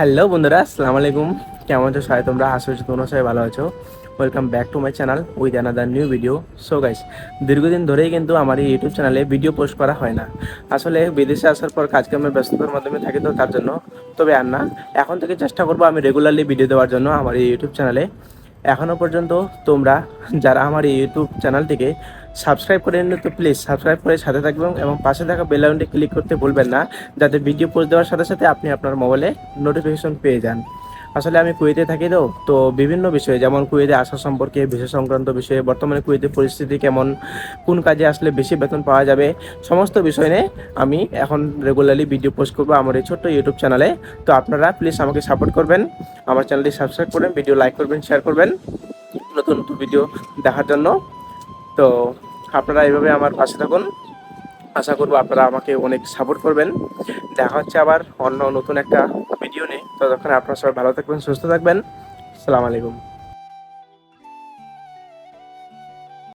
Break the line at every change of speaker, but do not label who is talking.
Hello বন্ধুরা, আসসালামু আলাইকুম। কেমন আছো সবাই? তোমরা করছি তোমরা সবাই ভালো আছো। Welcome back to my channel with another new video so guys দীর্ঘদিন ধরেই কিন্তু আমার এই ইউটিউব চ্যানেলে ভিডিও পোস্ট করা হয় না। আসলে বিদেশে আসার পর কাজকর্মের ব্যস্ততার মাধ্যমে থাকি তো তার জন্য। তবে আর না, এখন থেকে চেষ্টা করব আমি রেগুলারলি ভিডিও দেওয়ার জন্য আমার এই ইউটিউব চ্যানেলে এখনও পর্যন্ত তোমরা যারা আমার এই ইউটিউব চ্যানেলটিকে সাবস্ক্রাইব করে নিন তো প্লিজ সাবস্ক্রাইব করে সাথে থাকবেন এবং পাশে থাকা বেল আইকনটি ক্লিক করতে ভুলবেন না, যাতে ভিডিও পোস্ট দেওয়ার সাথে সাথে আপনি আপনার মোবাইলে নোটিফিকেশন পেয়ে যান। আসলে আমি কুয়েতে থাকি তো তো বিভিন্ন বিষয়ে, যেমন কুয়েতে আসা সম্পর্কে ভিসা সংক্রান্ত বিষয়ে, বর্তমানে কুয়েতের পরিস্থিতি কেমন, কোন কাজে আসলে বেশি বেতন পাওয়া যাবে, সমস্ত বিষয় নিয়ে আমি এখন রেগুলারলি ভিডিও পোস্ট করব আমার এই ছোট্ট ইউটিউব চ্যানেলে তো আপনারা প্লিজ আমাকে সাপোর্ট করবেন, আমার চ্যানেলটি সাবস্ক্রাইব করবেন ভিডিও লাইক করবেন শেয়ার করবেন, নতুন নতুন ভিডিও দেখার জন্য। তো আপনারা এইভাবে আমার পাশে থাকুন, আশা করব আপনারা আমাকে অনেক সাপোর্ট করবেন। দেখা হচ্ছে আবার অন্য নতুন একটা ততক্ষণ আপনারা সবাই ভালো থাকবেন সুস্থ থাকবেন। সালাম আলাইকুম।